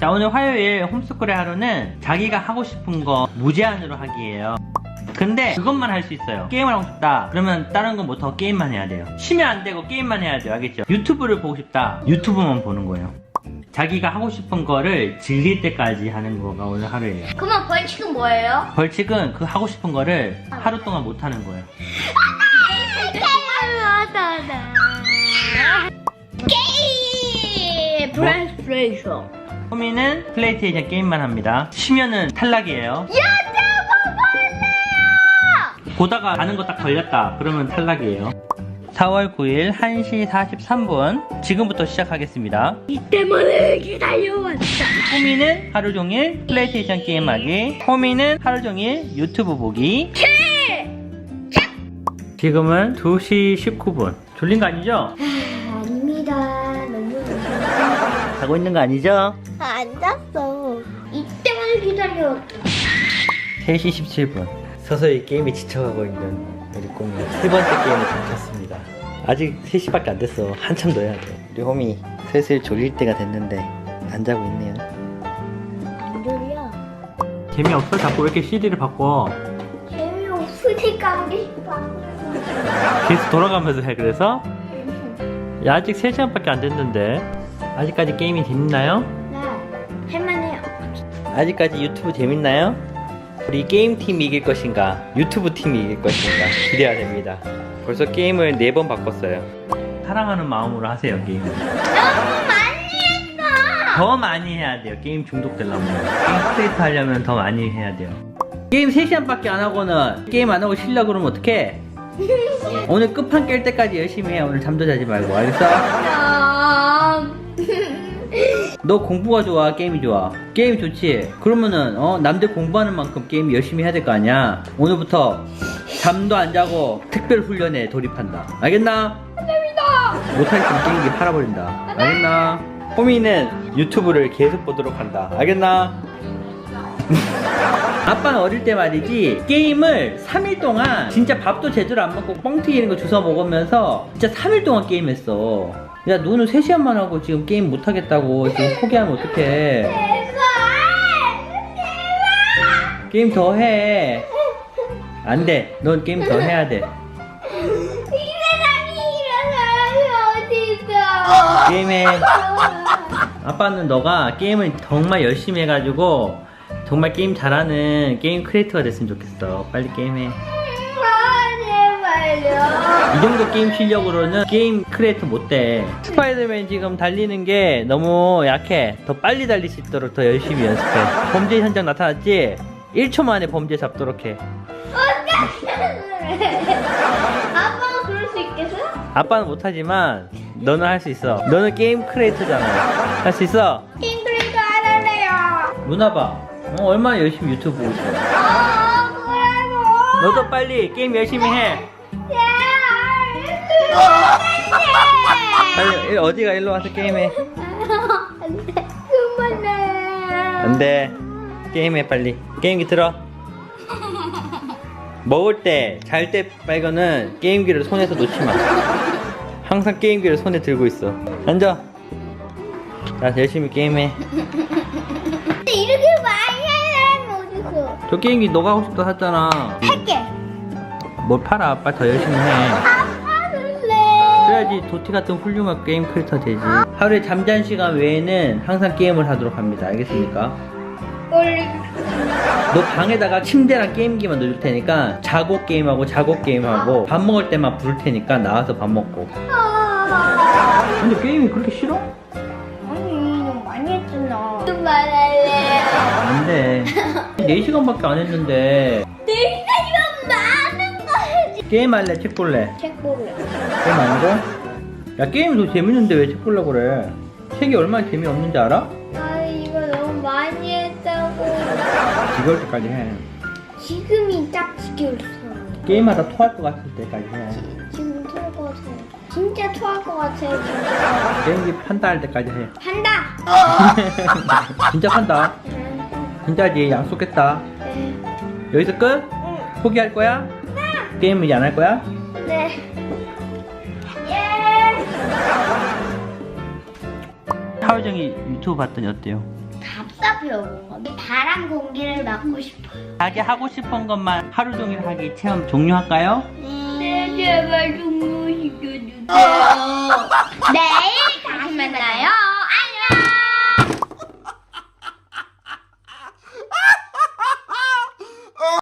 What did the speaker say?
자 오늘 화요일 홈스쿨의 하루는 자기가 하고 싶은 거 무제한으로 하기예요. 근데 그것만 할 수 있어요. 게임을 하고 싶다. 그러면 다른 건 못하고 게임만 해야 돼요. 쉬면 안 되고 게임만 해야 돼요. 알겠죠? 유튜브를 보고 싶다. 유튜브만 보는 거예요. 자기가 하고 싶은 거를 질릴 때까지 하는 거가 오늘 하루예요. 그러면 벌칙은 뭐예요? 벌칙은 그 하고 싶은 거를 하루 동안 못 하는 거예요. 게임! 브랜드 플레이쇼. 호미는 플레이스테이션 게임만 합니다 쉬면은 탈락이에요 야, 저거 보다가 가는 거 딱 걸렸다. 그러면 탈락이에요. 4월 9일 1시 43분. 지금부터 시작하겠습니다. 이때만을 기다려왔다. 호미는 하루 종일 플레이스테이션 게임하기. 호미는 하루 종일 유튜브 보기. 지금은 2시 19분. 졸린 거 아니죠? 아닙니다. 너무 자고 있는 거 아니죠? 안 잤어. 이때만을 기다려왔다. 3시 17분. 서서히 게임에 지쳐가고 있는 우리 꼬미. 세 번째 게임을 시작했습니다. 아직 3시밖에 안 됐어. 한참 더 해야 돼. 우리 호미 슬슬 졸릴 때가 됐는데 안 자고 있네요. 뭔 소리야? 재미없어? 자꾸 왜 이렇게 CD를 바꿔? 재미없으니까 우리 싶어. 계속 돌아가면서 해 그래서? 야, 아직 3시간밖에 안 됐는데 아직까지 게임이 재밌나요? 네, 할만해요. 아직까지 유튜브 재밌나요? 우리 게임 팀이 이길 것인가 유튜브 팀이 이길 것인가 기대가 됩니다 벌써 게임을 4번 바꿨어요 사랑하는 마음으로 하세요 게임을 너무 많이 했어. 더 많이 해야 돼요 게임 중독되려면 게임 스테이트 하려면 더 많이 해야 돼요 게임 3시간밖에 안 하고는 게임 안 하고 쉬려 그러면 어떡해 오늘 끝판 깰 때까지 열심히 해 오늘 잠도 자지 말고 알겠어? 너 공부가 좋아 게임이 좋아 게임 좋지 그러면은 어 남들 공부하는 만큼 게임 열심히 해야 될 거 아니야 오늘부터 잠도 안 자고 특별 훈련에 돌입한다 알겠나? 감사합니다. 못하겠으면 게임기 팔아버린다 알겠나? 호미는 유튜브를 계속 보도록 한다 알겠나? 아빠는 어릴 때 말이지 게임을 3일 동안 진짜 밥도 제대로 안 먹고 뻥 튀기는 거 주워 먹으면서 진짜 3일 동안 게임했어 야 너는 3시간만 하고 지금 게임 못하겠다고 지금 포기하면 어떡해. 게임 더 해. 안 돼. 넌 게임 더 해야 돼. 게임해. 아빠는 너가 게임을 정말 열심히 해가지고 정말 게임 잘하는 게임 크리에이터가 됐으면 좋겠어. 빨리 게임해. 이 정도 게임 실력으로는 게임 크리에이터 못 돼. 스파이더맨 지금 달리는 게 너무 약해. 더 빨리 달릴 수 있도록 더 열심히 연습해. 범죄 현장 나타났지? 1초 만에 범죄 잡도록 해. 아빠가 그럴 수 있겠어요? 아빠는 못하지만 너는 할 수 있어. 너는 게임 크리에이터잖아. 할 수 있어. 잉글리도 안 할래요. 누나 봐. 어, 얼마나 열심히 유튜브 보고 있어. 아, 그래도. 너도 빨리 게임 열심히 해. 빨리 일- 어디가 일로 와서 게임해. 안돼 그만해 안 돼. 게임해 빨리. 게임기 들어. 먹을 때, 잘 때 빨거는 게임기를 손에서 놓지 마. 항상 게임기를 손에 들고 있어. 앉아. 자, 열심히 게임해. 근데 이렇게 많이 하려면 어디서 저 게임기 너가 하고 싶다 샀잖아. 할게 뭘 팔아? 빨리 더 열심히 해. 아빠 그래야지 도티 같은 훌륭한 게임 크리에이터 되지. 하루에 잠잔 시간 외에는 항상 게임을 하도록 합니다. 알겠습니까? 너 방에다가 침대랑 게임기만 넣어줄 테니까 자고 게임하고 자고 게임하고 밥 먹을 때만 부를 테니까 나와서 밥 먹고. 아 근데 게임이 그렇게 싫어? 아니 너무 많이 했잖아 그만할래 안 돼. 4시간밖에 안 했는데 게임 할래? 책 볼래? 책 볼래 게임 안 하고? 야 게임이 더 재밌는데 왜 책 보려고 그래? 책이 얼마나 재미없는지 알아? 아 이거 너무 많이 했다고 지겨울 때까지 해. 지금이 딱 지겨웠어 게임하다 토할 것 같을 때까지 해. 지금 토할 것 같아 진짜 토할 것 같아 진짜 게임기 판다 할 때까지 해. 한다 진짜 판다. 진짜지 약속했다. 네. 여기서 끝? 포기할 거야? 게임은 이제 안 할 거야? 네. 예. 하루 종일 유튜브 봤더니 어때요? 답답해요. 바람 공기를 맡고 싶어요. 자기 하고 싶은 것만 하루 종일 하기 체험 종료할까요? 네 제발 종료시켜주세요.